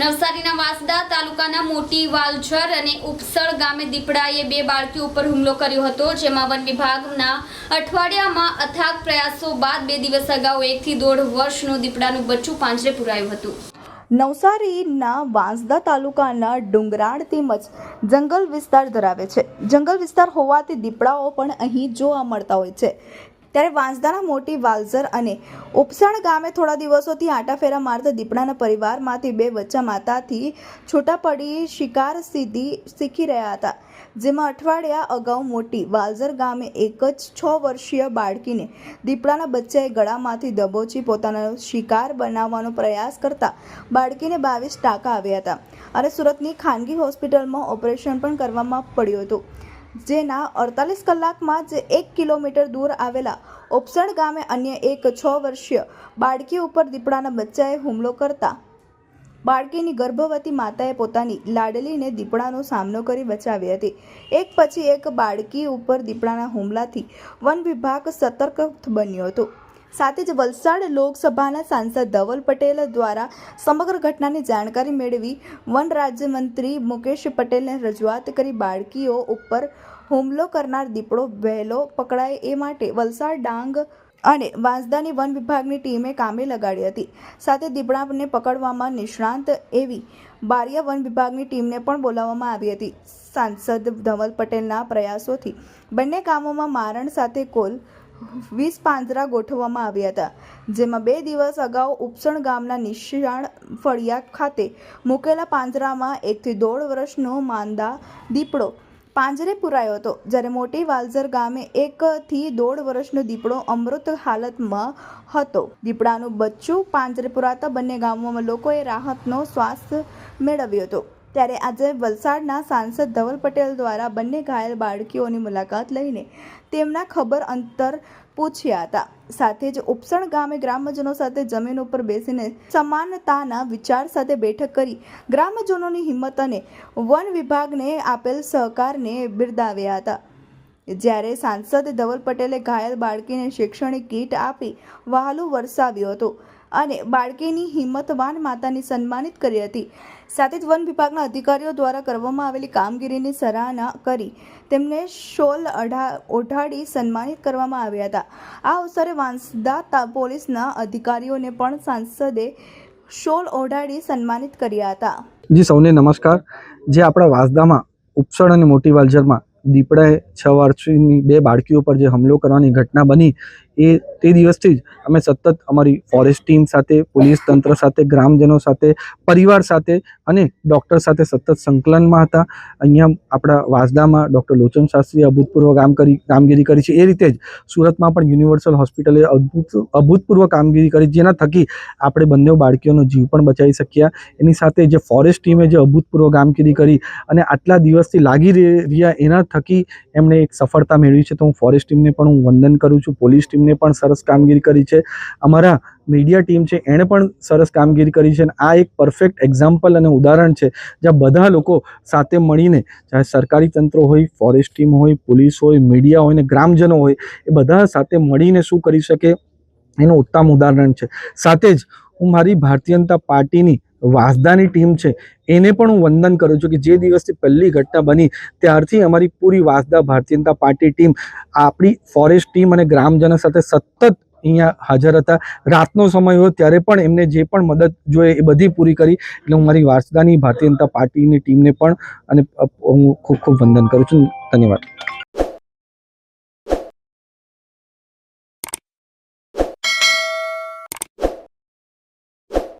નવસારીના વાસદા તાલુકાના મોટી વાલછર અને ઉપસળ ગામે દીપડાએ બે બાળકીઓ ઉપર હુમલો કર્યો હતો, જેમાં વન વિભાગના અઠવાડિયામાં અથાગ પ્રયાસો બાદ બે દિવસ અગાઉ એકથી દોઢ વર્ષનું દીપડાનું બચ્ચું પાંજરે પુરાયું હતું. નવસારીના વાંસદા તાલુકાના ડુંગરાળ તેમજ જંગલ વિસ્તાર ધરાવે છે. જંગલ વિસ્તાર હોવાથી દીપડાઓ પણ અહીં જોવા મળતા હોય છે. ત્યારે વાંસદાના મોટી વાલઝર અને ઉપસણ ગામે થોડા દિવસોથી આંટાફેરા મારતા દીપડાના પરિવારમાંથી બે બચ્ચા માતાથી છૂટા પડી શિકાર સીધી શીખી રહ્યા હતા, જેમાં અઠવાડિયા અગાઉ મોટી વાલઝર ગામે એક જ છ વર્ષીય બાળકીને દીપડાના બચ્ચાએ ગળામાંથી દબોચી પોતાનો શિકાર બનાવવાનો પ્રયાસ કરતા બાળકીને બાવીસ ટાંકા આવ્યા હતા અને સુરતની ખાનગી હોસ્પિટલમાં ઓપરેશન પણ કરવામાં પડ્યું હતું. જેના અડતાલીસ કલાકમાં જ એક કિલોમીટર દૂર આવેલા ઓપસણ ગામે અન્ય એક છ વર્ષીય બાળકી ઉપર દીપડાના બચ્ચાએ હુમલો કરતા. બાળકીની ગર્ભવતી માતાએ પોતાની લાડલીને દીપડાનો સામનો કરી બચાવી હતી. એક પછી એક બાળકી ઉપર દીપડાના હુમલાથી વન વિભાગ સતર્ક બન્યો હતો. સાથે જ વલસાડ લોકસભાના સાંસદ ધવલ પટેલ દ્વારા સમગ્ર ઘટનાની જાણકારી મેળવી વન રાજ્યમંત્રી મુકેશ પટેલને રજૂઆત કરી બાળકીઓ ઉપર હુમલો કરનાર દીપડો વહેલો પકડાય એ માટે વલસાડ ડાંગ અને વાંસદાની વન વિભાગની ટીમે કામે લગાડી હતી. સાથે દીપડાને પકડવામાં નિષ્ણાંત એવી બારિયા વન વિભાગની ટીમને પણ બોલાવવામાં આવી હતી. સાંસદ ધવલ પટેલના પ્રયાસોથી બંને ગામોમાં મારણ સાથે કુલ વીસ પાંજરા ગોઠવવામાં આવ્યા હતા, જેમાં બે દિવસ અગાઉ ઉપસણ ગામના નિશાળ ફળિયા ખાતે મૂકેલા પાંજરામાં એકથી દોઢ વર્ષનો માંદા દીપડો પાંજરે પુરાયો હતો. જ્યારે મોટી વાલઝર ગામે એકથી દોઢ વર્ષનો દીપડો અમૃત હાલતમાં હતો. દીપડાનું બચ્ચું પાંજરે પુરાતા બંને ગામોમાં લોકોએ રાહતનો શ્વાસ મેળવ્યો હતો. ત્યારે આજે વલસાડના સાંસદ ધવલ પટેલ દ્વારા બંને ઘાયલ બાળકીઓની મુલાકાત લઈને તેમના ખબર અંતર પૂછ્યા હતા. સાથે જ ઉપસણ ગામે ગ્રામજનો સાથે જમીન ઉપર બેસીને સમાનતાના વિચાર સાથે બેઠક કરી ગ્રામજનોની હિંમત અને વન વિભાગને આપેલ સહકારને બિરદાવ્યા હતા. જ્યારે સાંસદ ધવલ પટેલે ઘાયલ બાળકીને શૈક્ષણિક કીટ આપી વહાલું વરસાવ્યું હતું અને બાળકીની હિંમતવાન માતાની સન્માનિત કરી હતી. સાથે જ વન વિભાગના અધિકારીઓ દ્વારા કરવામાં આવેલી કામગીરીની સરાહના કરી તેમને શોલ અઢા, ઓઢાડી સન્માનિત કરવામાં આવ્યા હતા. આ અવસરે વાંસદા પોલીસના અધિકારીઓને પણ સાંસદે શોલ ઓઢાડી સન્માનિત કર્યા હતા. જી, સૌને નમસ્કાર. જે આપણા વાંસદામાં ઉપસળ અને મોટી વાલજરમાં દીપડાએ છ વર્ષની બે બાળકીઓ પર જે હુમલો કરવાની ઘટના બની એ તે દિવસથી જ અમે સતત અમારી ફોરેસ્ટ ટીમ સાથે પોલીસ તંત્ર સાથે, ગ્રામજનો સાથે, પરિવાર સાથે અને ડૉક્ટર સાથે સતત સંકલનમાં હતા. અહીંયા આપણા વાસદામાં ડૉક્ટર લોચન શાસ્ત્રીએ અભૂતપૂર્વ કામ કરી, કામગીરી કરી છે. એ રીતે જ સુરતમાં પણ યુનિવર્સલ હોસ્પિટલે અભૂત અભૂતપૂર્વ કામગીરી કરી, જેના થકી આપણે બંને બાળકીઓનો જીવ પણ બચાવી શક્યા. એની સાથે જે ફોરેસ્ટ ટીમે જે અભૂતપૂર્વ કામગીરી કરી અને આટલા દિવસથી લાગી રહ્યા એના થકી એમણે એક સફળતા મેળવી છે. તો હું ફોરેસ્ટ ટીમને પણ હું વંદન કરું છું. પોલીસ ટીમને પણ સરસ કામગીરી કરી છે. અમારા મીડિયા ટીમ છે, એણે પણ સરસ કામગીરી કરી છે અને આ એક પરફેક્ટ એક્ઝામ્પલ અને ઉદાહરણ છે, જ્યાં બધા લોકો સાથે મળીને, ચાહે સરકારી તંત્ર હોય ફોરેસ્ટ ટીમ હોય પોલીસ હોય મીડિયા હોય ને ગ્રામજનો હોય, એ બધા સાથે મળીને શું કરી શકે? એનું ઉત્તમ ઉદાહરણ છે. સાથે જ હું મારી ભારતીય જનતા પાર્ટીની વાસદાની ટીમ છે, એને પણ હું વંદન કરું છું કે જે દિવસથી પહેલી ઘટના બની, ત્યારથી અમારી પૂરી વાસદા ભારતીય જનતા પાર્ટી ટીમ, આપણી ફોરેસ્ટ ટીમ અને ગ્રામજનો સાથે સતત અહીંયા હાજર હતા. રાતનો સમય હોય ત્યારે પણ એમને જે પણ મદદ જોઈએ એ બધી પૂરી કરી, એટલે હું મારી વાસદાની ભારતીય જનતા પાર્ટીની ટીમને પણ અને હું ખૂબ ખૂબ વંદન કરું છું. ધન્યવાદ.